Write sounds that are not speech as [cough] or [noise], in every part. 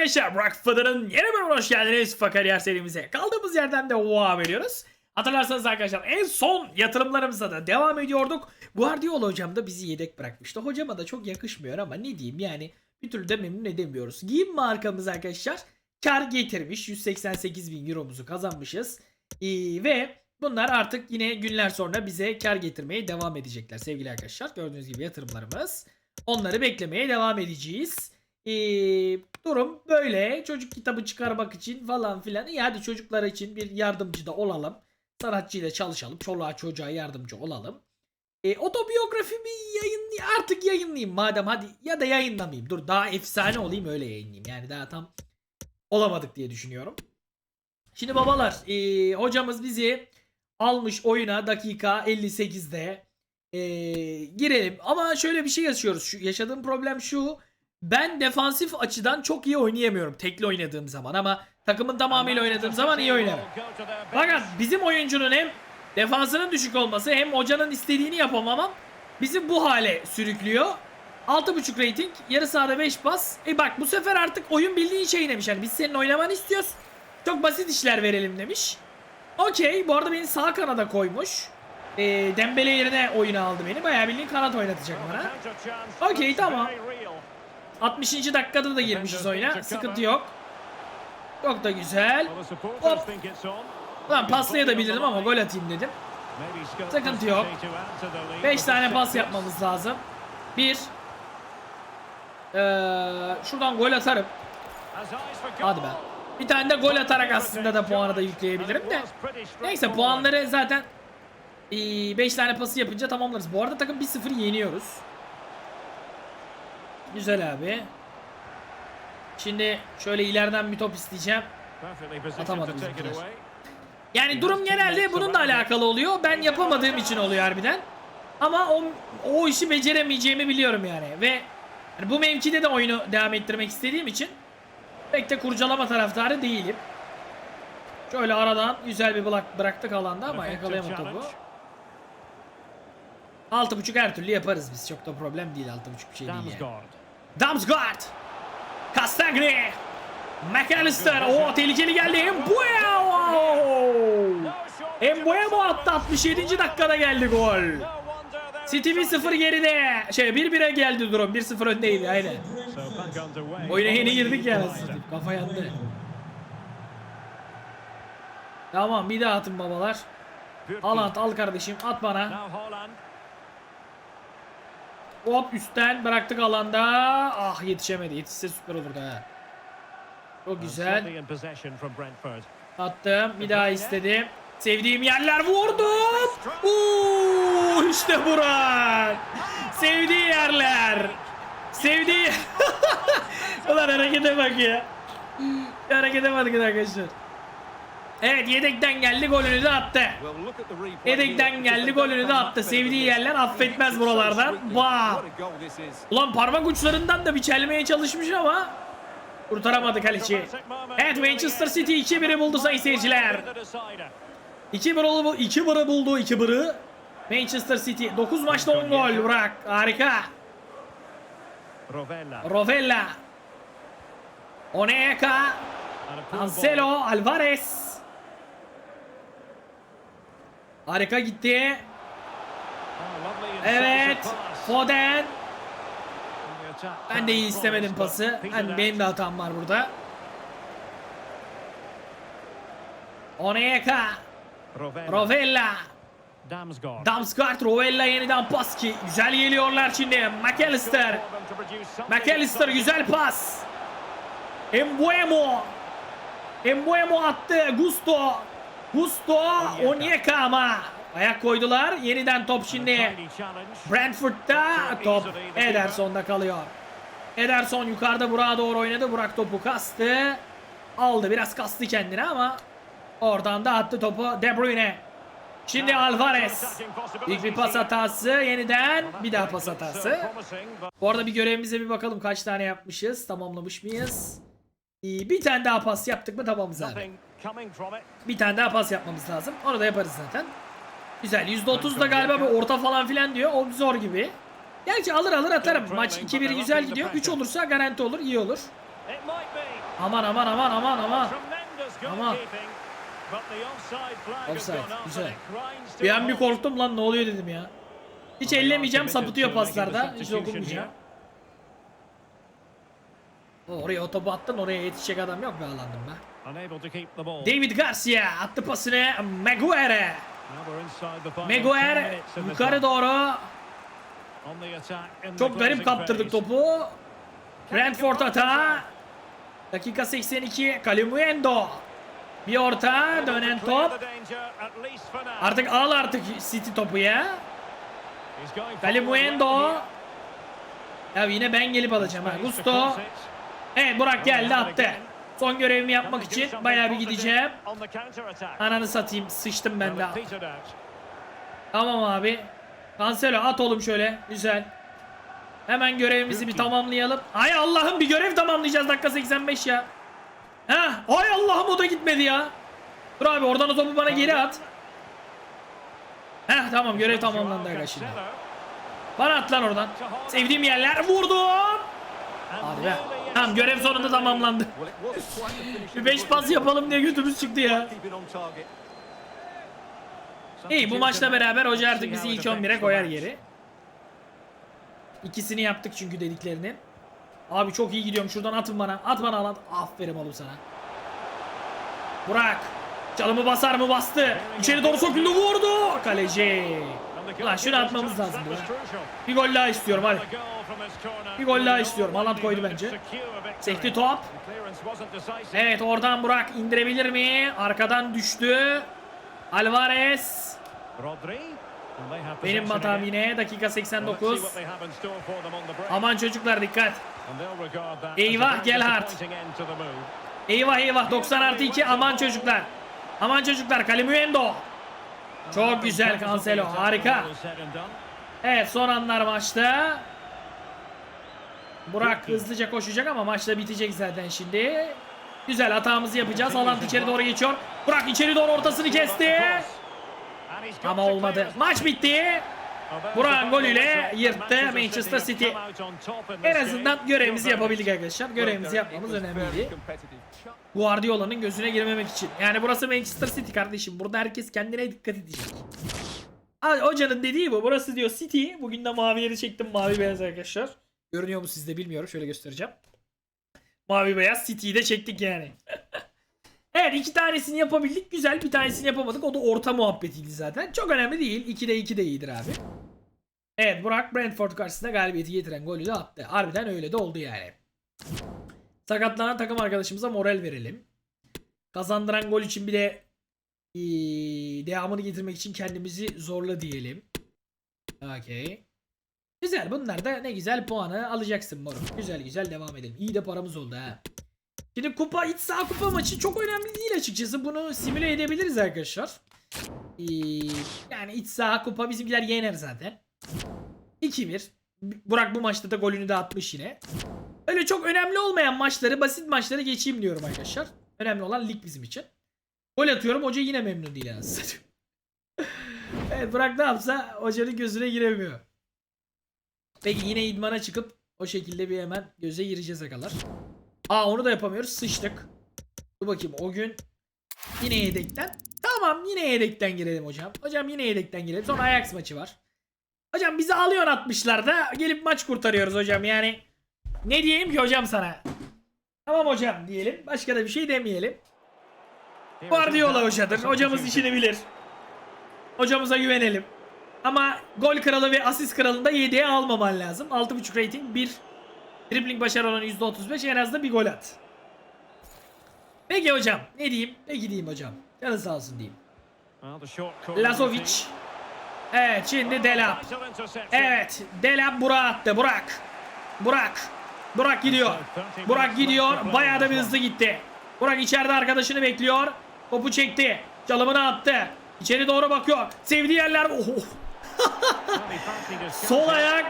arkadaşlar Burak Fıdır'ın yeni bölümüne hoş geldiniz. Fakariyer serimize kaldığımız yerden devam ediyoruz. Hatırlarsanız arkadaşlar en son yatırımlarımıza da devam ediyorduk. Guardiola hocam da bizi yedek bırakmıştı. Hocama da çok yakışmıyor ama ne diyeyim yani bir türlü de memnun edemiyoruz. Giyim markamız arkadaşlar kar getirmiş. 188 bin euromuzu kazanmışız. Ee, ve bunlar artık yine günler sonra bize kar getirmeye devam edecekler sevgili arkadaşlar. Gördüğünüz gibi yatırımlarımız. Onları beklemeye devam edeceğiz. Ee, durum böyle. Çocuk kitabı çıkarmak için falan filan. İyi hadi çocuklar için bir yardımcı da olalım. Sanatçıyla çalışalım. Çoluğa çocuğa yardımcı olalım. E, otobiyografimi yayın artık yayınlayayım madem hadi ya da yayınlamayayım. Dur daha efsane olayım öyle yayınlayayım. Yani daha tam olamadık diye düşünüyorum. Şimdi babalar e, hocamız bizi almış oyuna dakika 58'de e, girelim. Ama şöyle bir şey yaşıyoruz. Şu, yaşadığım problem şu. Ben defansif açıdan çok iyi oynayamıyorum tekli oynadığım zaman ama takımın tamamıyla oynadığım zaman iyi oynarım. Fakat bizim oyuncunun hem defansının düşük olması hem hocanın istediğini yapamamam bizi bu hale sürüklüyor. 6.5 rating, yarı sahada 5 pas. E bak bu sefer artık oyun bildiğin şey demiş. Yani biz senin oynamanı istiyoruz. Çok basit işler verelim demiş. Okey. Bu arada beni sağ kanada koymuş. E, Dembele yerine oyuna aldı beni. Bayağı bildiğin kanat oynatacak bana. Okey, tamam. 60. dakikada da girmişiz oyuna. Sıkıntı yok. Çok da güzel. Hop. Ulan paslayabilirdim ama gol atayım dedim. Sıkıntı yok. 5 tane pas yapmamız lazım. 1 ee, Şuradan gol atarım. Hadi be. Bir tane de gol atarak aslında da puanı da yükleyebilirim de. Neyse puanları zaten 5 tane pası yapınca tamamlarız. Bu arada takım 1-0 yeniyoruz. Güzel abi. Şimdi şöyle ileriden bir top isteyeceğim. Atamadı bizimkiler. Yani durum genelde bununla alakalı oluyor. Ben yapamadığım için oluyor harbiden. Ama o, o işi beceremeyeceğimi biliyorum yani. Ve yani bu mevkide de oyunu devam ettirmek istediğim için pek de kurcalama taraftarı değilim. Şöyle aradan güzel bir bırak, bıraktık alanda ama yakalayamadık topu. 6.5 her türlü yaparız biz. Çok da problem değil 6.5 bir şey değil yani. Damsgaard. Castagni. McAllister. O tehlikeli geldi. Mbuemo. Mbuemo attı 67. dakikada geldi gol. City 1-0 geride. Şey 1-1'e geldi durum. 1-0 öndeydi aynen. Oyuna yeni girdik ya. Kafa yandı. Tamam bir daha atın babalar. Al at al kardeşim at bana. Hop üstten bıraktık alanda. Ah yetişemedi. Yetişse süper olurdu ha. Çok güzel. Attım. Bir daha istedim. Sevdiğim yerler vurdum. Uuu işte Burak. Sevdiği yerler. Sevdiği... [laughs] Ulan harekete bak ya. harekete bakın arkadaşlar. Evet yedekten geldi golünü de attı. Yedekten geldi golünü de attı. Sevdiği yerler affetmez buralardan. Bam. Ulan parmak uçlarından da bir çelmeye çalışmış ama kurtaramadı kaleci. Evet Manchester City 2-1'i buldu sayın seyirciler. 2-1 oldu 2-1'i buldu 2-1'i. Manchester City 9 maçta 10 gol bırak. Harika. Rovella. Oneka. Cancelo Alvarez. Harika gitti. Evet. Foden. Ben de iyi istemedim pası. Ben, benim de hatam var burada. Oneka. Rovella. Damsgaard Rovella yeniden pas ki. Güzel geliyorlar şimdi. McAllister. McAllister güzel pas. Embuemo. Embuemo attı. Gusto. Gusto. Onyeka ama. Ayak koydular. Yeniden top şimdi. Brentford'da top Ederson'da kalıyor. Ederson yukarıda Burak'a doğru oynadı. Burak topu kastı. Aldı. Biraz kastı kendine ama oradan da attı topu De Bruyne. Şimdi Alvarez. İlk bir pas hatası. Yeniden bir daha pas hatası. Bu arada bir görevimize bir bakalım kaç tane yapmışız. Tamamlamış mıyız? Bir tane daha pas yaptık mı tamamız abi. Bir tane daha pas yapmamız lazım. Onu da yaparız zaten. Güzel. %30 da galiba bir orta falan filan diyor. O zor gibi. Gerçi alır alır atarım. Maç 2-1 güzel gidiyor. 3 olursa garanti olur. iyi olur. Aman aman aman aman aman. Aman. Offside. Güzel. Bir an bir korktum lan ne oluyor dedim ya. Hiç ellemeyeceğim sapıtıyor paslarda. Hiç dokunmayacağım. Oraya o topu attın oraya yetişecek adam yok be alandım be. David Garcia attı pasını Maguire. Maguire yukarı doğru. Çok garip kaptırdık topu. Brentford atağı. Dakika 82. Kalimuendo. Bir orta dönen top. Artık al artık City topu ya. Kalimuendo. Ya yine ben gelip alacağım ha. Gusto. Evet Burak geldi attı. Son görevimi yapmak için bayağı bir gideceğim. Ananı satayım sıçtım ben de. Tamam abi. Cancelo at oğlum şöyle. Güzel. Hemen görevimizi bir tamamlayalım. Ay Allah'ım bir görev tamamlayacağız dakika 85 ya. Heh. Ay Allah'ım o da gitmedi ya. Dur abi oradan o topu bana geri at. Heh tamam görev tamamlandı arkadaşlar. Bana at lan oradan. Sevdiğim yerler vurdum. Hadi be. Tamam görev sonunda tamamlandı. Bir 5 pas yapalım diye götümüz çıktı ya. İyi bu maçla beraber hoca artık bizi ilk 11'e koyar geri. İkisini yaptık çünkü dediklerinin. Abi çok iyi gidiyorum şuradan atın bana. At bana lan. Aferin oğlum sana. Burak. Çalımı basar mı bastı. İçeri doğru sokuldu vurdu. Kaleci. Ulan şunu atmamız lazım ya. Bir gol daha istiyorum hadi. Bir gol daha istiyorum. Haaland koydu bence. Sekti top. Evet oradan Burak indirebilir mi? Arkadan düştü. Alvarez. Benim hatam yine. Dakika 89. Aman çocuklar dikkat. Eyvah, Gelhardt. Eyvah eyvah 90 artı 2 aman çocuklar. Aman çocuklar Kalimuendo. Çok güzel Cancelo harika. Evet son anlar maçta. Burak hızlıca koşacak ama maçta bitecek zaten şimdi. Güzel hatamızı yapacağız. Haaland içeri doğru geçiyor. Burak içeri doğru ortasını kesti. Ama olmadı. Maç bitti. Burak'ın golüyle yırttı Manchester City. En azından görevimizi yapabildik arkadaşlar. Görevimizi yapmamız önemliydi. Guardiola'nın gözüne girmemek için. Yani burası Manchester City kardeşim. Burada herkes kendine dikkat edecek. Hocanın dediği bu. Burası diyor City. Bugün de mavi yeri çektim. Mavi beyaz arkadaşlar. Görünüyor mu sizde bilmiyorum. Şöyle göstereceğim. Mavi beyaz City'yi de çektik yani. [laughs] evet iki tanesini yapabildik. Güzel bir tanesini yapamadık. O da orta muhabbetiydi zaten. Çok önemli değil. 2'de 2 de iyidir abi. Evet Burak Brentford karşısında galibiyeti getiren golü de attı. Harbiden öyle de oldu yani. Sakatlanan takım arkadaşımıza moral verelim. Kazandıran gol için bir de eee, devamını getirmek için kendimizi zorla diyelim. Okey. Güzel bunlar da ne güzel puanı alacaksın moruk. Güzel güzel devam edelim. İyi de paramız oldu ha. Şimdi kupa iç saha kupa maçı çok önemli değil açıkçası. Bunu simüle edebiliriz arkadaşlar. Ee, yani iç saha kupa bizimkiler yener zaten. 2-1. Burak bu maçta da golünü de atmış yine. Öyle çok önemli olmayan maçları, basit maçları geçeyim diyorum arkadaşlar. Önemli olan lig bizim için. Gol atıyorum hoca yine memnun değil satayım. [laughs] evet Burak ne yapsa hocanın gözüne giremiyor. Peki yine idmana çıkıp o şekilde bir hemen göze gireceğiz akalar. Aa onu da yapamıyoruz sıçtık. Dur bakayım o gün yine yedekten. Tamam yine yedekten girelim hocam. Hocam yine yedekten girelim. Sonra Ajax maçı var. Hocam bizi alıyor 60'larda. Gelip maç kurtarıyoruz hocam yani. Ne diyeyim ki hocam sana? Tamam hocam diyelim. Başka da bir şey demeyelim. Guardiola hocadır. Hocamız işini bilir. Hocamıza güvenelim. Ama gol kralı ve asist kralında 7'ye almaman lazım. 6.5 rating 1 dribbling başarı oranı %35 en az da bir gol at. Peki hocam ne diyeyim? Ne gideyim hocam? Canı sağ olsun diyeyim. Lazovic. Evet şimdi Delap. Evet Delap Burak attı. Burak. Burak. Burak gidiyor. Burak gidiyor. Bayağı da bir hızlı gitti. Burak içeride arkadaşını bekliyor. Topu çekti. Çalımını attı. İçeri doğru bakıyor. Sevdiği yerler. Oh. [laughs] Sol ayak.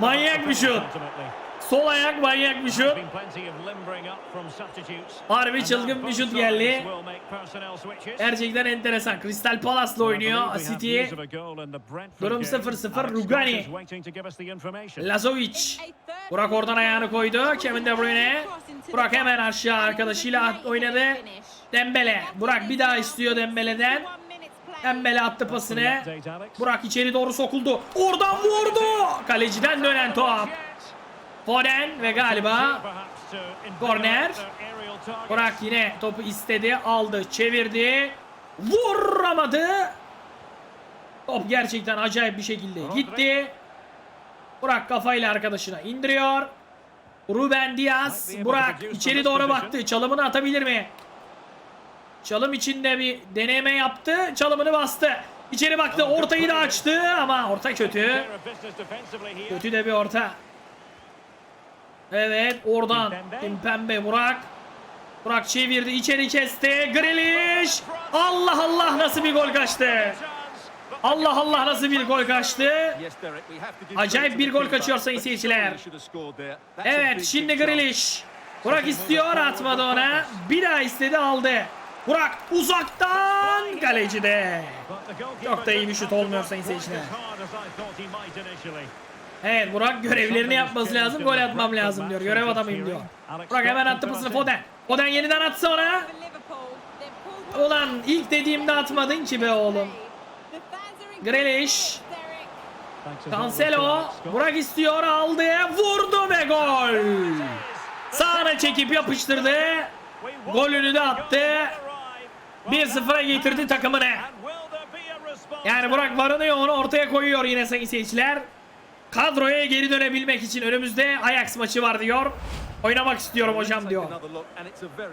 Manyak bir şut. Sol ayak manyak bir şut. Harbi çılgın bir şut geldi. Gerçekten enteresan. Crystal Palace'la oynuyor City. Durum 0-0. Rugani. Lazovic. Burak oradan ayağını koydu. Kevin De Bruyne. Burak hemen aşağı arkadaşıyla oynadı. Dembele. Burak bir daha istiyor Dembele'den. Dembele attı pasını. Burak içeri doğru sokuldu. Oradan vurdu. Kaleciden dönen top. Foden ve galiba Korner. Burak yine topu istedi. Aldı. Çevirdi. Vuramadı. Top gerçekten acayip bir şekilde gitti. Burak kafayla arkadaşına indiriyor. Ruben Diaz. Burak içeri doğru baktı. Çalımını atabilir mi? Çalım içinde bir deneme yaptı. Çalımını bastı. İçeri baktı. Ortayı da açtı ama orta kötü. Kötü de bir orta. Evet oradan Kimpembe Burak. Burak çevirdi içeri kesti. Grealish. Allah Allah nasıl bir gol kaçtı. Allah Allah nasıl bir gol kaçtı. Acayip bir gol kaçıyor sayın seyirciler. Evet şimdi Grealish. Burak istiyor atmadı ona. Bir daha istedi aldı. Burak uzaktan kalecide. Çok da iyi bir şut olmuyor sayın seyirciler. Evet Burak görevlerini yapması lazım. Gol atmam lazım diyor. Görev adamıyım diyor. Burak hemen attı pasını Foden. Foden yeniden atsa ona. Ulan ilk dediğimde atmadın ki be oğlum. Grealish. Cancelo. Burak istiyor aldı. Vurdu ve gol. Sağına çekip yapıştırdı. Golünü de attı. 1-0'a getirdi takımını. Yani Burak varınıyor onu ortaya koyuyor yine sayın seyirciler. Kadroya geri dönebilmek için önümüzde Ajax maçı var diyor. Oynamak istiyorum hocam diyor.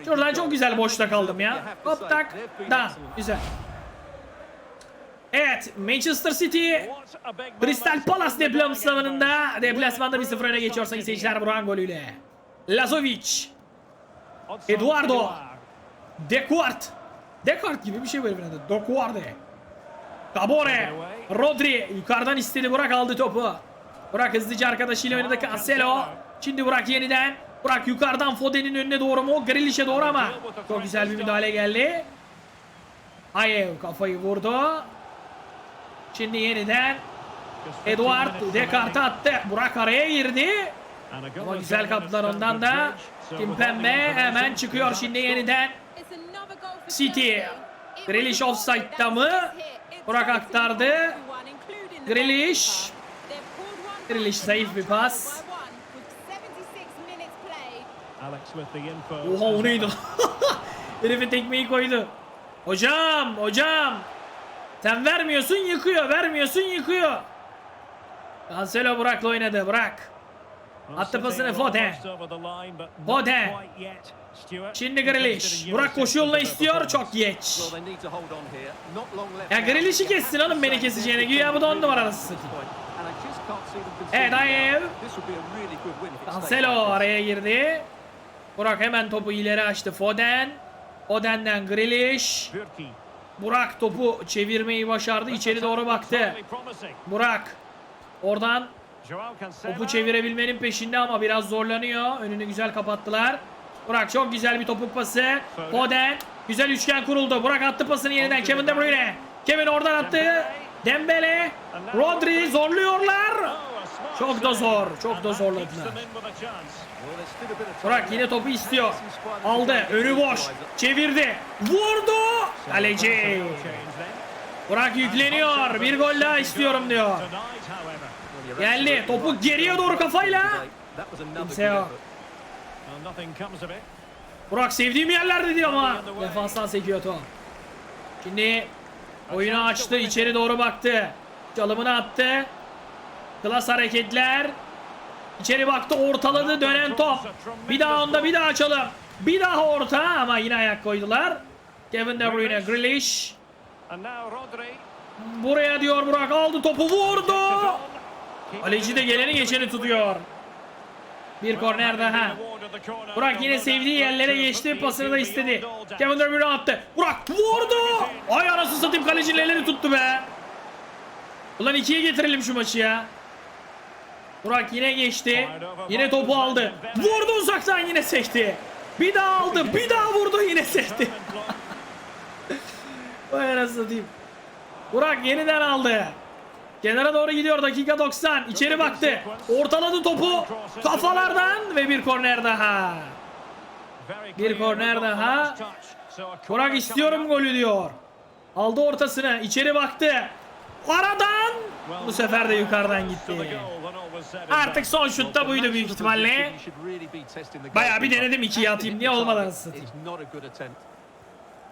Şuradan çok güzel boşta kaldım ya. Hop tak da güzel. Evet Manchester City Crystal Palace deplasmanında deplasmanda 1-0 öne geçiyor sayın seyirciler Burak'ın golüyle. Lazovic, Eduardo. Dequart. Dequart gibi bir şey böyle bir adı. Dequarte. Gabore. Rodri yukarıdan istedi Burak aldı topu. Burak hızlıca arkadaşıyla oynadı Cancelo. Şimdi Burak yeniden. Burak yukarıdan Foden'in önüne doğru mu? Grealish'e doğru ama. Çok güzel bir müdahale geldi. Ayev kafayı vurdu. Şimdi yeniden Eduard Descartes attı. Burak araya girdi. Ama güzel kaptılar ondan da. Kimpembe hemen çıkıyor şimdi yeniden. City. Grealish offside'da mı? Burak aktardı. Grealish. Grealish zayıf bir pas. Oha o neydi? [laughs] Herife tekmeyi koydu. Hocam, hocam. Sen vermiyorsun yıkıyor, vermiyorsun yıkıyor. Cancelo Burak'la oynadı, Burak. Attı pasını Foden. Foden. Şimdi Grealish. Burak koşu yoluna istiyor, çok geç. Ya Grealish'i kessin oğlum beni keseceğine. Güya bu da on numara arası satayım. Evet Ayev. Cancelo araya girdi. Burak hemen topu ileri açtı. Foden. Foden'den Grealish. Burak topu çevirmeyi başardı. İçeri doğru baktı. Burak. Oradan topu çevirebilmenin peşinde ama biraz zorlanıyor. Önünü güzel kapattılar. Burak çok güzel bir topuk pası. Foden. Güzel üçgen kuruldu. Burak attı pasını yeniden Kevin De Bruyne. Kevin oradan attı. Dembele. Rodri zorluyorlar. Çok da zor. Çok da zorladılar. Burak yine topu istiyor. Aldı. Önü boş. Çevirdi. Vurdu. Kaleci. Burak yükleniyor. Bir gol daha istiyorum diyor. Geldi. Topu geriye doğru kafayla. Kimse yok. Burak sevdiğim yerlerde diyor ama defanstan sekiyor top. Şimdi oyunu açtı. içeri doğru baktı. Çalımını attı. Klas hareketler. İçeri baktı ortaladı dönen top. Bir daha onda bir daha çalım. Bir daha orta ama yine ayak koydular. Kevin De Bruyne, Grealish. Buraya diyor Burak aldı topu vurdu. Kaleci de geleni geçeni tutuyor. Bir korner daha. Burak yine sevdiği yerlere geçti. Pasını da istedi. Kevin De Bruyne attı. Burak vurdu. Ay anasını satayım kalecinin elini tuttu be. Ulan ikiye getirelim şu maçı ya. Burak yine geçti. Yine topu aldı. Vurdu uzaktan yine sekti. Bir daha aldı. Bir daha vurdu yine sekti. [laughs] Vay anasını satayım. Burak yeniden aldı. Kenara doğru gidiyor dakika 90. İçeri baktı. Ortaladı topu. Kafalardan ve bir korner daha. Bir korner daha. Burak istiyorum golü diyor. Aldı ortasını. içeri baktı. Aradan. Bu sefer de yukarıdan gitti. Artık son şutta buydu büyük ihtimalle. Bayağı bir denedim ikiye atayım diye olmadı anasını satayım.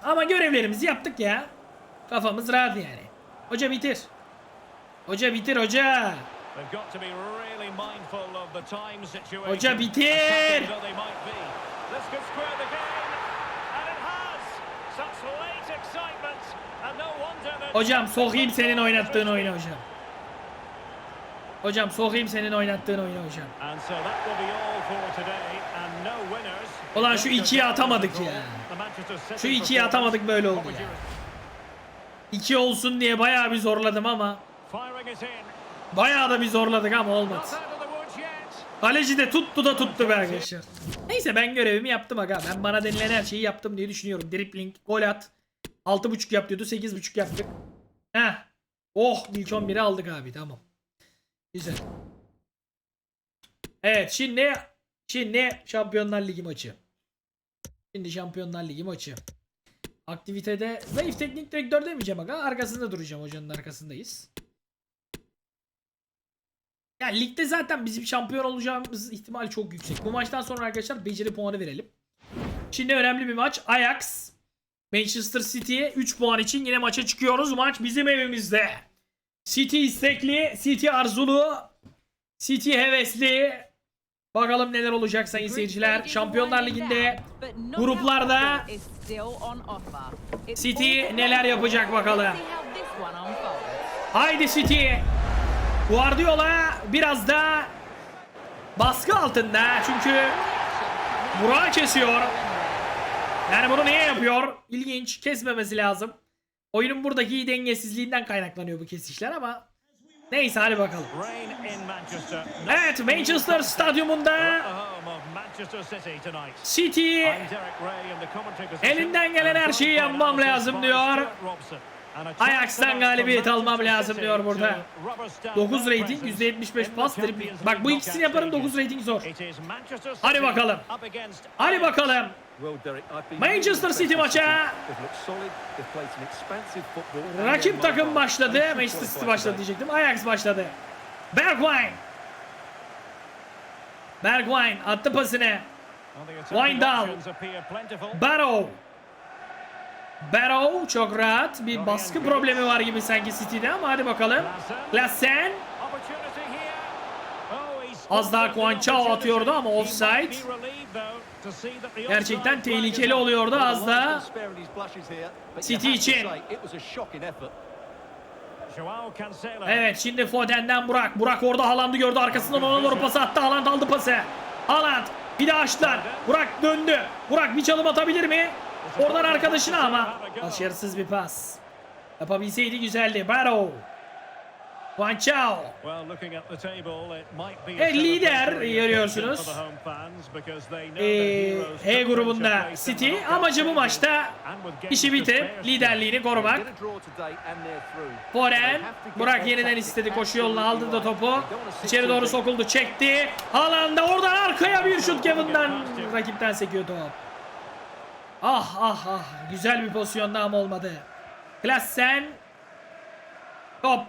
Ama görevlerimizi yaptık ya. Kafamız rahat yani. Hoca bitir. Hoca bitir hoca. Hoca bitir. Hocam sokayım senin oynattığın oyunu hocam. Hocam sokayım senin oynattığın oyunu hocam. Ulan şu ikiyi atamadık ya. Şu ikiyi atamadık böyle oldu ya. İki olsun diye bayağı bir zorladım ama. Bayağı da bir zorladık ama olmadı. Kaleci de tuttu da tuttu be arkadaşlar. Neyse ben görevimi yaptım aga. Ben bana denilen her şeyi yaptım diye düşünüyorum. Dribbling, gol at. 6.5 yap diyordu. 8.5 yaptık. Heh. Oh ilk 11'i aldık abi tamam. Güzel. Evet şimdi şimdi Şampiyonlar Ligi maçı. Şimdi Şampiyonlar Ligi maçı. Aktivitede zayıf teknik direktör demeyeceğim aga. Arkasında duracağım hocanın arkasındayız. Ya ligde zaten bizim şampiyon olacağımız ihtimal çok yüksek. Bu maçtan sonra arkadaşlar beceri puanı verelim. Şimdi önemli bir maç. Ajax Manchester City'ye 3 puan için yine maça çıkıyoruz. Maç bizim evimizde. City istekli, City arzulu, City hevesli. Bakalım neler olacak sayın seyirciler. Şampiyonlar Ligi'nde gruplarda City neler yapacak bakalım. Haydi City. Guardiola biraz da baskı altında çünkü Burak'ı kesiyor. Yani bunu niye yapıyor? İlginç. Kesmemesi lazım. Oyunun buradaki dengesizliğinden kaynaklanıyor bu kesişler ama neyse hadi bakalım. Evet Manchester stadyumunda City elinden gelen her şeyi yapmam lazım diyor. Ajax'tan galibiyet almam lazım diyor burada. 9 rating, %75 pas, dribbling. Bak bu ikisini yaparım 9 rating zor. Hadi bakalım. Hadi bakalım. Manchester City maça. Rakip takım başladı. Manchester City başladı diyecektim. Ajax başladı. Bergwijn. Bergwijn attı pasını. Wijndal. Barrow. Barrow çok rahat. Bir baskı problemi var gibi sanki City'de ama hadi bakalım. Klassen. Az daha Kuan atıyordu ama offside. Gerçekten tehlikeli oluyordu az daha. City için. Evet şimdi Foden'den Burak. Burak orada Haaland'ı gördü arkasından ona doğru pas attı. Haaland aldı pası. Haaland bir de açtılar. Burak döndü. Burak bir çalım atabilir mi? Oradan arkadaşına ama. Başarısız bir pas. Yapabilseydi güzeldi. Barrow. Juan Chao. Evet lider görüyorsunuz. Ee, H grubunda City amacı bu maçta işi bitirip liderliğini korumak. Foren Burak yeniden istedi koşu yoluna aldı da topu. İçeri doğru sokuldu çekti. Haaland'a oradan arkaya bir şut Kevin'den rakipten sekiyor top. Ah ah ah güzel bir pozisyonda ama olmadı. Klassen Top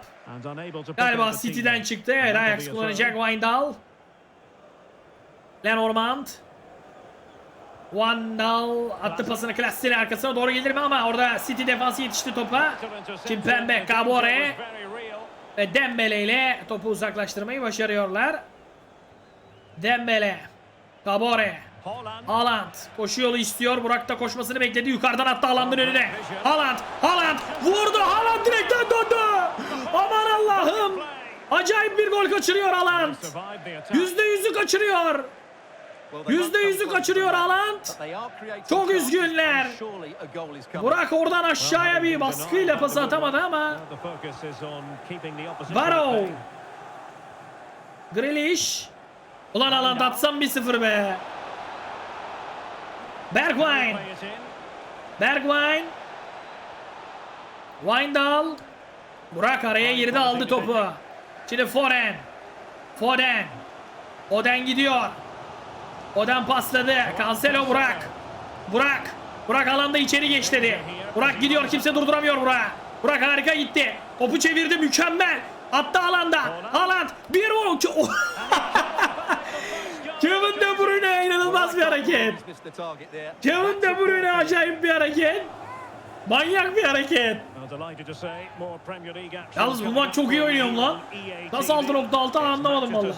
Galiba City'den çıktı. Evet Ajax kullanacak Wijndal. Lenormand. Wijndal attı pasını Klassen'in arkasına doğru gelir mi ama orada City defansı yetişti topa. Kimpembe, Kabore ve Dembele ile topu uzaklaştırmayı başarıyorlar. Dembele, Kabore, Haaland koşu yolu istiyor. Burak da koşmasını bekledi. Yukarıdan attı Haaland'ın önüne. Haaland, Haaland vurdu. Haaland direkten döndü. Aman Allah'ım. Acayip bir gol kaçırıyor Haaland. Yüzde yüzü kaçırıyor. Yüzde yüzü kaçırıyor Haaland. Çok üzgünler. Burak oradan aşağıya bir baskıyla pas atamadı ama. Barrow. Grealish. Ulan alan atsam 1-0 be. Bergwijn. Bergwijn. Wijndal. Burak araya girdi aldı topu. Şimdi Foden. Foden. Foden gidiyor. Foden pasladı. Cancelo Burak. Burak. Burak alanda içeri geç dedi. Burak gidiyor kimse durduramıyor Burak. Burak harika gitti. Topu çevirdi mükemmel. Attı alanda. Haaland bir vur. [laughs] Kevin De Bruyne inanılmaz bir hareket. Kevin De Bruyne acayip bir hareket. Manyak bir hareket. Yalnız bu maç çok iyi oynuyorum lan. Nasıl 6.6 anlamadım valla.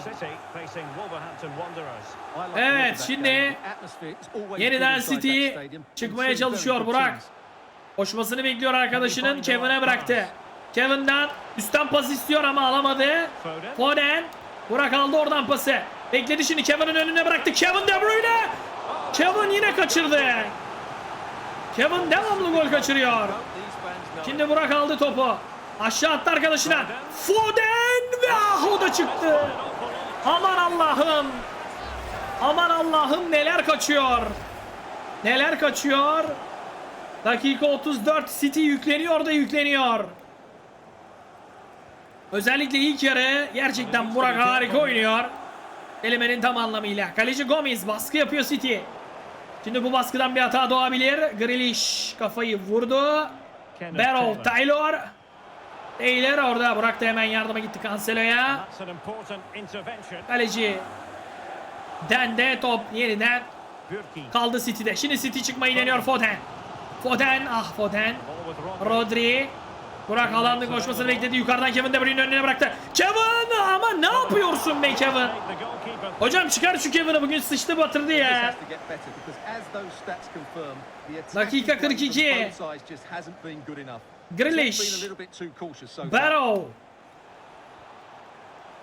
Evet şimdi yeniden City çıkmaya çalışıyor Burak. Koşmasını bekliyor arkadaşının Kevin'e bıraktı. Kevin'den üstten pas istiyor ama alamadı. Foden. Burak aldı oradan pası. Bekledi şimdi Kevin'in önüne bıraktı. Kevin De Bruyne. Kevin yine kaçırdı. Kevin devamlı gol kaçırıyor. Şimdi Burak aldı topu. Aşağı attı arkadaşına. Foden ve ah o da çıktı. Aman Allah'ım. Aman Allah'ım neler kaçıyor. Neler kaçıyor. Dakika 34 City yükleniyor da yükleniyor. Özellikle ilk yarı gerçekten Burak harika oynuyor. Kelimenin tam anlamıyla. Kaleci Gomez baskı yapıyor City. Şimdi bu baskıdan bir hata doğabilir. Grealish kafayı vurdu. Barrow, Taylor. Taylor orada. Burak da hemen yardıma gitti Cancelo'ya. Kaleci. Dende top yeniden kaldı City'de. Şimdi City çıkmayı deniyor Foden. Foden ah Foden. Rodri. Burak alanın koşmasını bekledi. Yukarıdan Kevin De Bruyne'in önüne bıraktı. Kevin ama ne yapıyorsun be Kevin? Hocam çıkar şu Kevin'i bugün sıçtı batırdı ya. Dakika 42. Grealish. Barrow.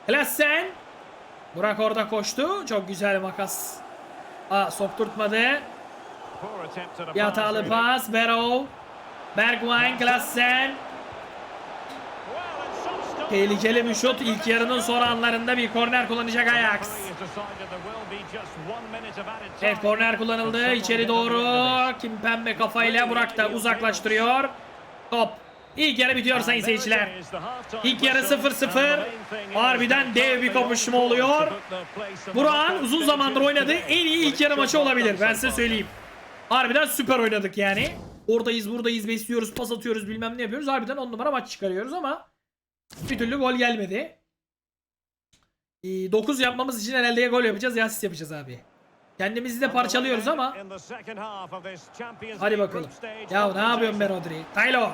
Klassen. Burak orada koştu. Çok güzel makas. Aa sokturtmadı. Bir hatalı pas. Barrow. Bergwijn. Klassen. Tehlikeli bir şut. İlk yarının son anlarında bir korner kullanacak Ajax. Evet korner kullanıldı. İçeri doğru. Kim pembe kafayla Burak da uzaklaştırıyor. Top. İlk yarı bitiyor sayın seyirciler. İlk yarı 0-0. Harbiden dev bir kapışma oluyor. Burak'ın uzun zamandır oynadığı en iyi ilk yarı maçı olabilir. Ben size söyleyeyim. Harbiden süper oynadık yani. Oradayız buradayız besliyoruz pas atıyoruz bilmem ne yapıyoruz. Harbiden 10 numara maç çıkarıyoruz ama bir türlü gol gelmedi. 9 yapmamız için herhalde gol yapacağız ya asist yapacağız abi. Kendimizi de parçalıyoruz ama hadi bakalım. Ya ne yapıyorsun be Rodri? Taylor.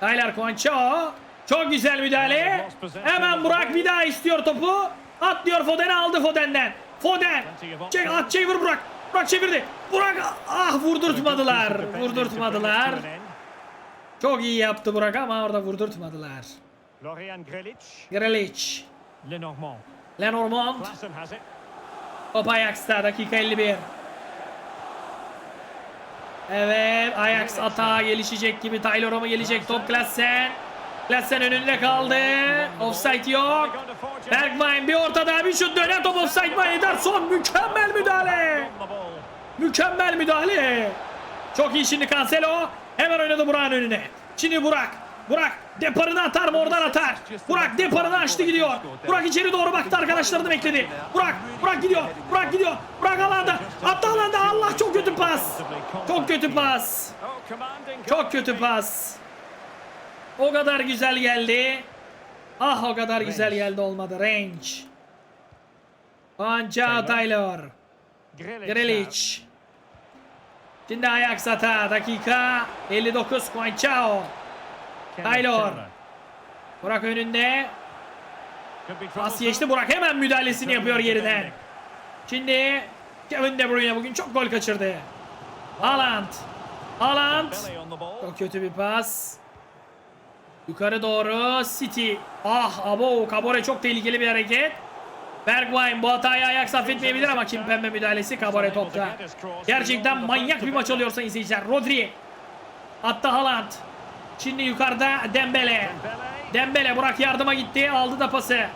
Taylor Concho. Çok güzel müdahale. Hemen Burak bir daha istiyor topu. Atlıyor Foden'i aldı Foden'den. Foden. Çek at çevir Burak. Burak çevirdi. Burak ah vurdurtmadılar. Vurdurtmadılar. Çok iyi yaptı Burak ama orada vurdurtmadılar. Florian Grelic, Grealish. Lenormand. Lenormand. Top Ajax'ta dakika 51. Evet Ajax atağa gelişecek gibi Taylor'a mı gelecek top Klassen. Klassen önünde kaldı. Offside yok. Bergwijn bir ortada bir şut dönen top offside var. Ederson mükemmel müdahale. Mükemmel müdahale. Çok iyi şimdi Cancelo. Hemen oynadı Burak'ın önüne. Şimdi Burak. Burak deparını atar mı oradan atar. Burak deparını açtı gidiyor. Burak içeri doğru baktı arkadaşlarını bekledi. Burak, Burak gidiyor. Burak gidiyor. Burak alanda. Attı alanda. Allah çok kötü pas. Çok kötü pas. Çok kötü pas. O kadar güzel geldi. Ah o kadar güzel geldi olmadı. Range. Anca Taylor. Grelic. Şimdi Ajax hata. Dakika 59. Quainchao. Taylor. Burak önünde. Pas geçti. Burak hemen müdahalesini yapıyor geriden. Şimdi Kevin De Bruyne bugün çok gol kaçırdı. Haaland. Haaland. Çok kötü bir pas. Yukarı doğru City. Ah abo Kabore çok tehlikeli bir hareket. Bergwijn bu hatayı Ajax affetmeyebilir ama kim pembe müdahalesi Kabore topta. Gerçekten manyak bir maç oluyor sayın seyirciler. Rodri. Hatta Haaland. Şimdi yukarıda Dembele. Dembele Burak yardıma gitti. Aldı da pası.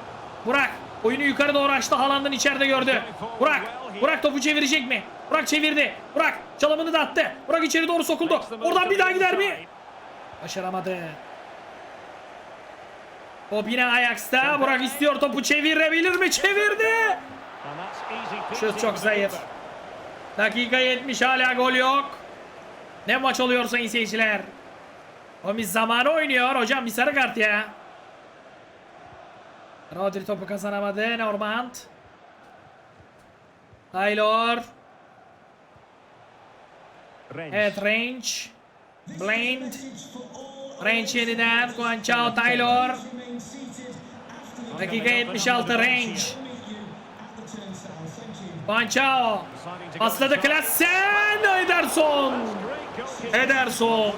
Burak oyunu yukarı doğru açtı. Haaland'ın içeride gördü. Burak. Burak topu çevirecek mi? Burak çevirdi. Burak çalımını da attı. Burak içeri doğru sokuldu. Oradan bir daha gider mi? Başaramadı. Top yine Ajax'ta. Burak istiyor topu çevirebilir mi? Çevirdi. Şut çok zayıf. Dakika 70 hala gol yok. Ne maç oluyor sayın seyirciler. Gomis zamanı oynuyor. Hocam bir sarı kart ya. Rodri topu kazanamadı. Normand. Taylor. Rennes. Evet Range. Blind. Range yeniden. Guanchao Taylor. Dakika 76 Range. Guanchao. Pasladı Klassen. Ederson. Ederson.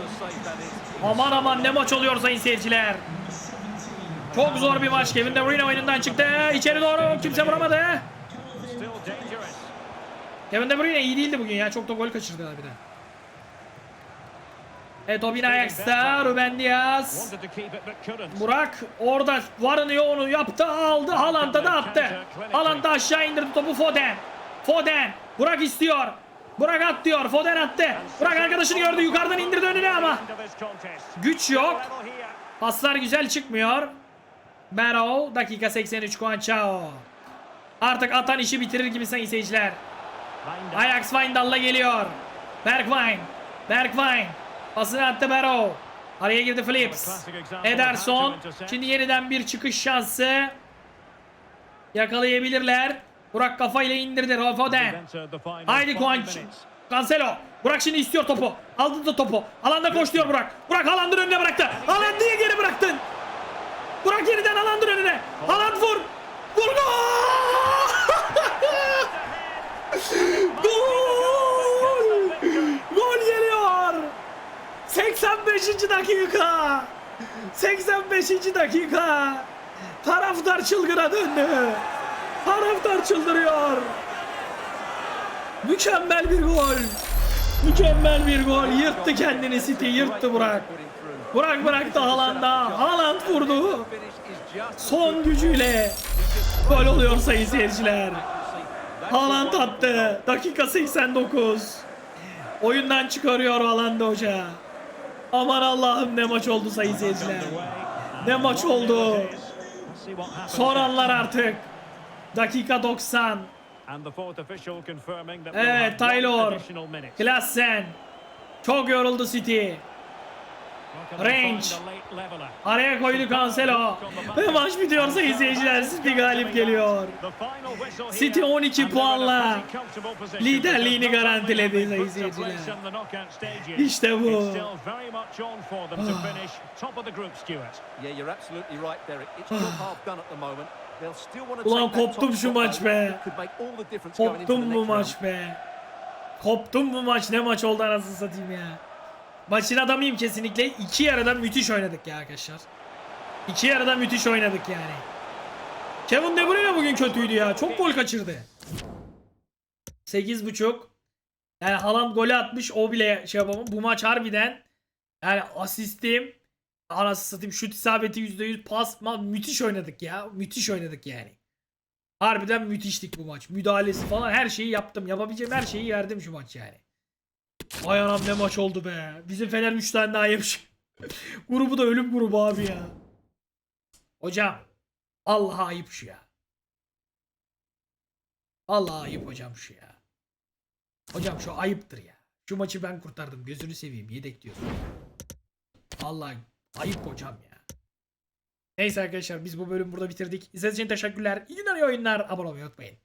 Aman aman ne maç oluyor sayın seyirciler. Çok zor bir maç. Kevin De Bruyne oyundan çıktı. İçeri doğru kimse vuramadı. Kevin De Bruyne iyi değildi bugün ya. Çok da gol kaçırdı bir de. Yine Ajax'ta. Ruben Diaz. Burak orada varını yoğunu yaptı aldı. Haaland'a da attı. Haaland da aşağı indirdi topu Foden. Foden. Burak istiyor. Burak at diyor. Foden attı. Burak arkadaşını gördü. Yukarıdan indirdi önüne ama. Güç yok. Paslar güzel çıkmıyor. Barrow dakika 83 Guanchao. Artık atan işi bitirir gibi sayın seyirciler. Ajax Wijndal'la geliyor. Bergwijn. Bergwijn. Pasını attı Barrow. Araya girdi Phillips. Ederson. Şimdi yeniden bir çıkış şansı. Yakalayabilirler. Burak kafayla indirdi. The final Haydi Kuanç. Cancelo. Burak şimdi istiyor topu. Aldı da topu. Alanda koş diyor Burak. Burak Haaland'ın önüne bıraktı. Haaland niye geri bıraktın? Burak yeniden Haaland'ın önüne. Haaland vur. Vur gol! [laughs] Gol! Gol geliyor. 85. dakika. 85. dakika. Taraftar çılgına döndü. Taraftar çıldırıyor. Mükemmel bir gol. Mükemmel bir gol. Yırttı kendini City. Yırttı Burak. Burak bıraktı Haaland'a. Haaland vurdu. Son gücüyle. Gol oluyor sayın seyirciler. Haaland attı. Dakika 89. Oyundan çıkarıyor Haaland hoca. Aman Allah'ım ne maç oldu sayın seyirciler. Ne maç oldu. Son anlar artık. Dakika 90. And the fourth official confirming that Evet, Taylor. Klassen. Çok yoruldu City. Range. Araya koydu Cancelo. Ve maç bitiyor sayın seyirciler. City galip geliyor. City 12 and they're in a puanla liderliğini garantiledi stages, İşte bu. want to Ulan koptum şu maç be. Koptum bu maç be. Koptum bu maç. Ne maç oldu anasını satayım ya. Maçın adamıyım kesinlikle. İki yarıda müthiş oynadık ya arkadaşlar. İki yarıda müthiş oynadık yani. Kevin De Bruyne bugün kötüydü ya. Çok gol kaçırdı. 8.5. Yani Haaland golü atmış. O bile şey yapamam. Bu maç harbiden yani asistim anasını satayım şut isabeti %100 pas ma- müthiş oynadık ya. Müthiş oynadık yani. Harbiden müthiştik bu maç. Müdahalesi falan her şeyi yaptım. Yapabileceğim her şeyi verdim şu maç yani. Ay anam ne maç oldu be. Bizim Fener 3 tane daha yemiş. [laughs] grubu da ölüm grubu abi ya. Hocam. Allah ayıp şu ya. Allah ayıp hocam şu ya. Hocam şu ayıptır ya. Şu maçı ben kurtardım. Gözünü seveyim. Yedek diyorsun. Allah ayıp hocam ya. Neyse arkadaşlar biz bu bölümü burada bitirdik. İzlediğiniz için teşekkürler. İyi günler iyi oyunlar. Abone olmayı unutmayın.